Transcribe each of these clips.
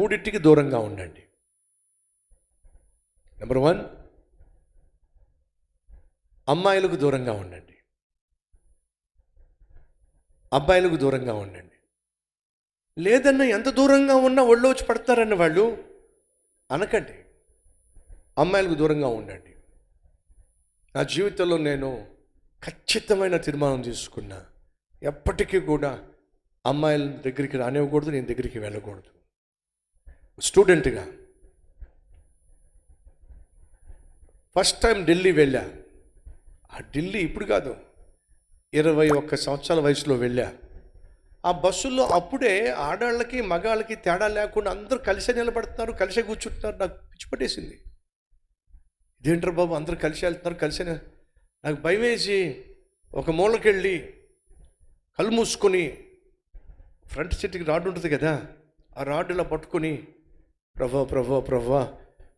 మూడింటికి దూరంగా ఉండండి. నెంబర్ వన్ అమ్మాయిలకు దూరంగా ఉండండి. అబ్బాయిలకు దూరంగా ఉండండి. లేదన్న ఎంత దూరంగా ఉన్నా ఒళ్ళో వచ్చి పడతారన్న వాళ్ళు అనకండి. అమ్మాయిలకు దూరంగా ఉండండి. నా జీవితంలో నేను ఖచ్చితమైన తీర్మానం తీసుకున్నా. ఎప్పటికీ కూడా అమ్మాయిల దగ్గరికి రానివ్వకూడదు నేను దగ్గరికి వెళ్ళకూడదు. స్టూడెంట్గా. ఫస్ట్ టైం ఢిల్లీ వెళ్ళా. ఆ ఢిల్లీ ఇప్పుడు కాదు ఇరవై ఒక్క సంవత్సరాల వయసులో వెళ్ళా. ఆ బస్సుల్లో అప్పుడే ఆడాళ్ళకి మగాళ్ళకి తేడా లేకుండా అందరూ కలిసే నిలబడుతున్నారు కలిసే కూర్చుంటున్నారు. నాకు పిచ్చిపట్టేసింది ఇదేంటారు బాబు అందరూ కలిసి వెళ్తున్నారు కలిసే నాకు భయం వేసి ఒక మూలకెళ్ళి కళ్ళు మూసుకొని ఫ్రంట్ సీట్కి రాడ్ ఉంటుంది కదా ఆ రాడ్ ఇలా పట్టుకొని ప్రభా ప్రభా ప్రభా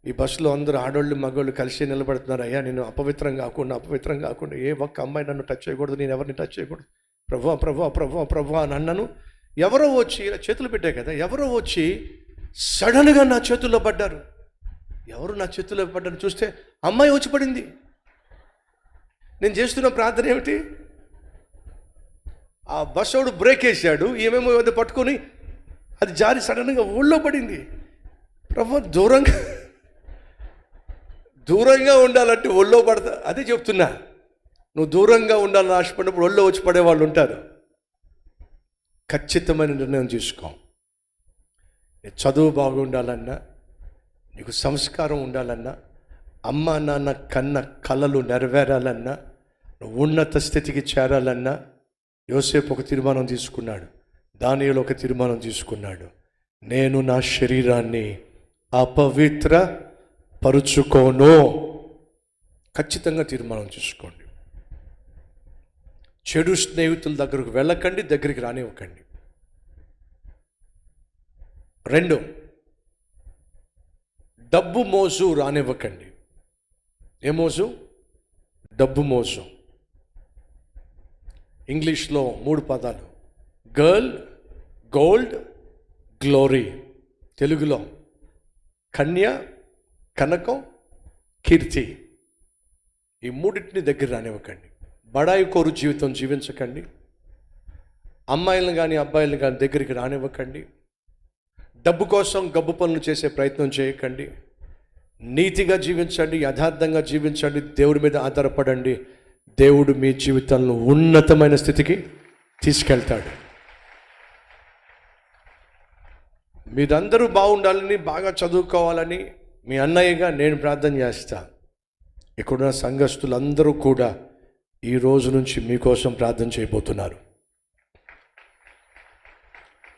ఈ బస్సులో అందరూ ఆడోళ్ళు మగోళ్ళు కలిసి నిలబడుతున్నారు. అయ్యా నేను అపవిత్రం కాకుండా అపవిత్రం కాకుండా ఏ ఒక్క అమ్మాయి నన్ను టచ్ చేయకూడదు నేను ఎవరిని టచ్ చేయకూడదు. ప్రభా ప్రభా ప్రభా ప్రభా అని ఎవరో వచ్చి ఇలా చేతులు పెట్టే కదా ఎవరో వచ్చి సడన్గా నా చేతుల్లో పడ్డారు. ఎవరు నా చేతుల్లో పడ్డారు చూస్తే అమ్మాయి వచ్చి పడింది. నేను చేస్తున్న ప్రార్థన ఏమిటి? ఆ బస్సోడు బ్రేక్ వేసాడు ఏమేమో పట్టుకొని అది జారి సడన్గా ఊళ్ళో పడింది. ప్రభు దూరంగా దూరంగా ఉండాలంటే ఒళ్ళో పడతా. అదే చెప్తున్నా. నువ్వు దూరంగా ఉండాలని ఆశపడినప్పుడు ఒళ్ళో వచ్చి పడే వాళ్ళు ఉంటారు. ఖచ్చితమైన నిర్ణయం తీసుకో. నీ చదువు బాగుండాలన్నా నీకు సంస్కారం ఉండాలన్నా అమ్మ నాన్న కన్న కళలు నెరవేరాలన్నా నువ్వు ఉన్నత స్థితికి చేరాలన్నా యోసేపు ఒక తీర్మానం తీసుకున్నాడు. దానిలో ఒక తీర్మానం తీసుకున్నాడు. నేను నా శరీరాన్ని అపవిత్ర పరుచుకోను ఖచ్చితంగా తీర్మానం చేసుకోండి. చెడు స్నేహితుల దగ్గరకు వెళ్ళకండి దగ్గరికి రానివ్వకండి. రెండు డబ్బు మోసు రానివ్వకండి. ఏ మోసు? డబ్బు మోసం. ఇంగ్లీష్లో మూడు పదాలు. Girl gold glory. తెలుగులో కన్య కనకం కీర్తి. ఈ మూడింటిని దగ్గర రానివ్వకండి. బడాయి కోరు జీవితం జీవించకండి. అమ్మాయిలను కానీ అబ్బాయిలను కానీ దగ్గరికి రానివ్వకండి. డబ్బు కోసం గబ్బు పనులు చేసే ప్రయత్నం చేయకండి. నీతిగా జీవించండి యథార్థంగా జీవించండి దేవుడి మీద ఆధారపడండి. దేవుడు మీ జీవితంలో ఉన్నతమైన స్థితికి తీసుకెళ్తాడు. మీరందరూ బాగుండాలని బాగా చదువుకోవాలని మీ అన్నయ్యగా నేను ప్రార్థన చేస్తా. ఇక్కడున్న సంఘస్థులందరూ కూడా ఈ రోజు నుంచి మీకోసం ప్రార్థన చేయబోతున్నారు.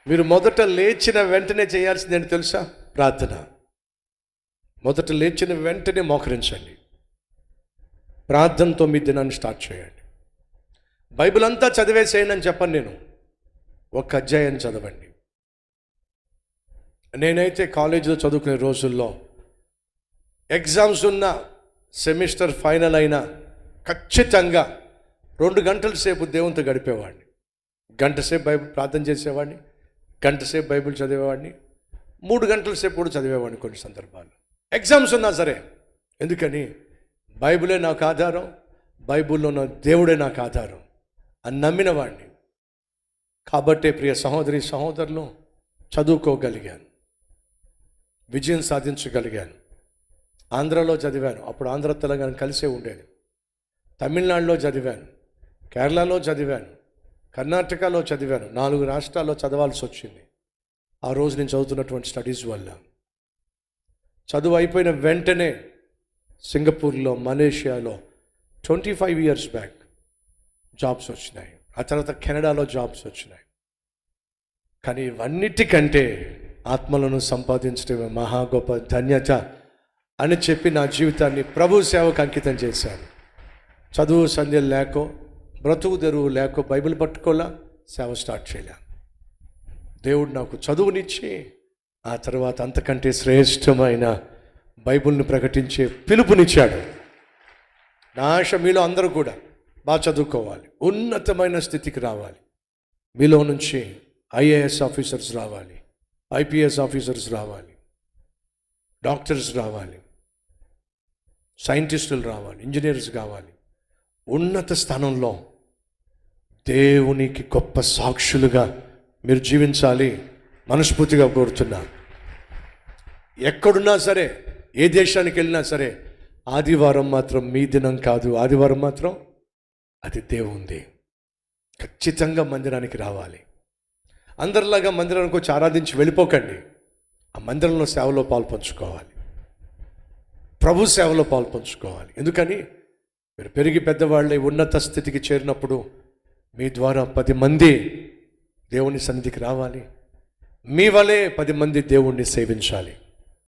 మీరు మొదట లేచిన వెంటనే చేయాల్సింది ఏంటి తెలుసా? ప్రార్థన. మొదట లేచిన వెంటనే మోకరించండి. ప్రార్థనతో మీ దినాన్ని స్టార్ట్ చేయండి. బైబిల్ అంతా చదివేసేయండి అని చెప్పను నేను. ఒక అధ్యాయం చదవండి. నేనైతే కాలేజీలో చదువుకునే రోజుల్లో ఎగ్జామ్స్ ఉన్న సెమిస్టర్ ఫైనల్ అయినా ఖచ్చితంగా రెండు గంటల సేపు దేవునితో గడిపేవాడిని. గంట సేపు బైబిల్ ప్రార్థన చేసేవాడిని గంట సేపు బైబిల్ చదివేవాడిని మూడు గంటల సేపు కూడా చదివేవాడిని కొన్ని సందర్భాలు ఎగ్జామ్స్ ఉన్నా సరే ఎందుకని? బైబిలే నాకు ఆధారం బైబిల్లో ఉన్న దేవుడే నాకు ఆధారం అని నమ్మిన వాడిని కాబట్టే ప్రియ సహోదరి సహోదరులు చదువుకోగలిగాను. విజయం సాధించగలిగాను. ఆంధ్రాలో చదివాను. అప్పుడు ఆంధ్ర తెలంగాణ కలిసే ఉండేది. తమిళనాడులో చదివాను. కేరళలో చదివాను. కర్ణాటకలో చదివాను. నాలుగు రాష్ట్రాల్లో చదవాల్సి వచ్చింది. ఆ రోజు నేను చదువుతున్నటువంటి స్టడీస్ వల్ల. చదువు అయిపోయిన వెంటనే సింగపూర్లో మలేషియాలో twenty five years back jobs వచ్చినాయి. ఆ తర్వాత కెనడాలో జాబ్స్ వచ్చినాయి. కానీ ఇవన్నిటికంటే ఆత్మలను సంపాదించడమే మహా గొప్ప ధన్యత అని చెప్పి నా జీవితాన్ని ప్రభు సేవకు అంకితం చేశాను చదువు సంధ్యలు లేకో బ్రతుకు తెరువు లేకో బైబిల్ పట్టుకోలా సేవ స్టార్ట్ చేయలే. దేవుడు నాకు చదువునిచ్చి ఆ తర్వాత అంతకంటే శ్రేష్టమైన బైబిల్ని ప్రకటించే పిలుపునిచ్చాడు. నా ఆశ మీలో అందరూ కూడా బాగా చదువుకోవాలి. ఉన్నతమైన స్థితికి రావాలి. మీలో నుంచి ఐఏఎస్ ఆఫీసర్స్ రావాలి. ఐపీఎస్ ఆఫీసర్స్ రావాలి. డాక్టర్స్ రావాలి. సైంటిస్టులు రావాలి. ఇంజనీర్స్ కావాలి. ఉన్నత స్థానంలో దేవునికి గొప్ప సాక్షులుగా మీరు జీవించాలి మనస్ఫూర్తిగా కోరుతున్నా. ఎక్కడున్నా సరే ఏ దేశానికి వెళ్ళినా సరే ఆదివారం మాత్రం మీ దినం కాదు. ఆదివారం మాత్రం అది దేవుంది. ఖచ్చితంగా మందిరానికి రావాలి. అందరిలాగా మందిరానికి వచ్చి ఆరాధించి వెళ్ళిపోకండి. ఆ మందిరంలో సేవలో పాల్పంచుకోవాలి ప్రభు సేవలో పాల్పంచుకోవాలి ఎందుకని? మీరు పెరిగి పెద్దవాళ్ళై ఉన్నత స్థితికి చేరినప్పుడు మీ ద్వారా పది మంది దేవుని సన్నిధికి రావాలి. మీ వలే పది మంది దేవుణ్ణి సేవించాలి.